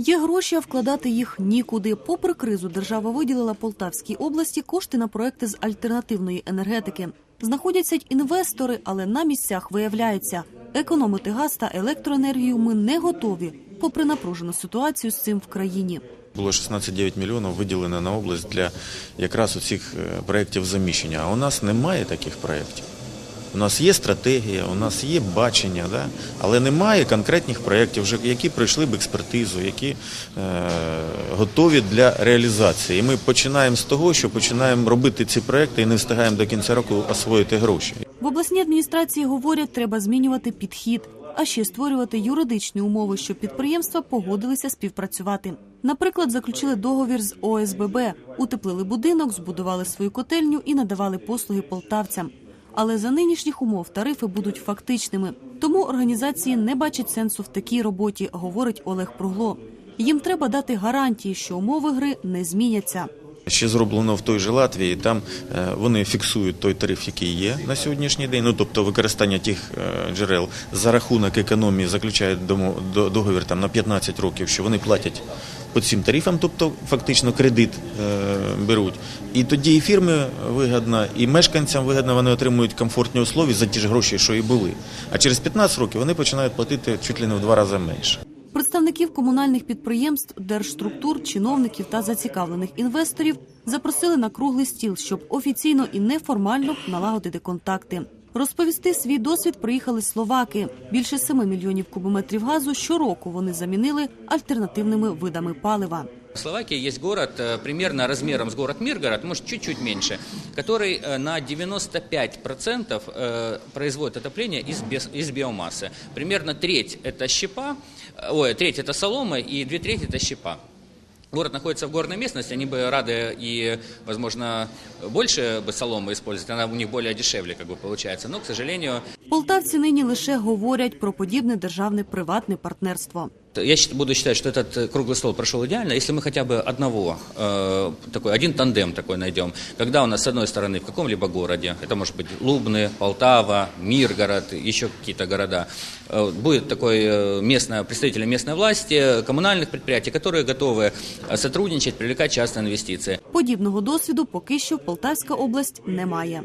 Є гроші, а вкладати їх нікуди. Попри кризу, держава виділила Полтавській області кошти на проекти з альтернативної енергетики. Знаходяться інвестори, але на місцях виявляється, економити газ та електроенергію ми не готові, попри напружену ситуацію з цим в країні. Було 16-9 мільйонів виділено на область для якраз оцих е, проєктів заміщення. А у нас немає таких проєктів. У нас є стратегія, у нас є бачення, да? але немає конкретних проєктів, які пройшли б експертизу, які е, готові для реалізації. І ми починаємо з того, що починаємо робити ці проєкти і не встигаємо до кінця року освоїти гроші. В обласній адміністрації говорять, треба змінювати підхід, а ще створювати юридичні умови, щоб підприємства погодилися співпрацювати. Наприклад, заключили договір з ОСББ, утеплили будинок, збудували свою котельню і надавали послуги полтавцям. Але за нинішніх умов тарифи будуть фактичними. Тому організації не бачать сенсу в такій роботі, говорить Олег Пругло. Їм треба дати гарантії, що умови гри не зміняться. Ще зроблено в той же Латвії. Там е, вони фіксують той тариф, який є на сьогоднішній день. Ну тобто використання тих е, джерел за рахунок економії заключають договір там на 15 років, що вони платять по цим тарифам, тобто фактично кредит е, беруть. І тоді і фірми вигідно, і мешканцям вигідно, вони отримують комфортні условия за ті ж гроші, що і були. А через 15 років вони починають платити чуть ли не в два рази менше. Представників комунальних підприємств, держструктур, чиновників та зацікавлених інвесторів запросили на круглий стіл, щоб офіційно і неформально налагодити контакти. Розповісти свій досвід приїхали словаки. Більше 7 мільйонів кубометрів газу щороку вони замінили альтернативними видами палива. В Словакии есть город э, примерно размером с город Миргород, может чуть-чуть меньше, который э, на 95% э, производит отопление из, бес- из биомассы. Примерно треть это щепа, э, ой, треть это солома и две трети это щепа. Город находится в горной местности, они бы рады и, возможно, больше бы соломы использовать, она у них более дешевле как бы получается, но, к сожалению, Полтавці нині лише говорять про подібне державне приватне партнерство. Я счит- буду считать, что этот э, круглый стол прошел идеально, если мы хотя бы одного, э, такой, один тандем такой найдем. Когда у нас, с одной стороны, в каком-либо городе, это может быть Лубны, Полтава, Миргород, еще какие-то города, э, будет такой э, местное, представители местной власти, э, коммунальных предприятий, которые готовы э, сотрудничать, привлекать частные инвестиции. Подібного досвіду поки що Полтавська область не має.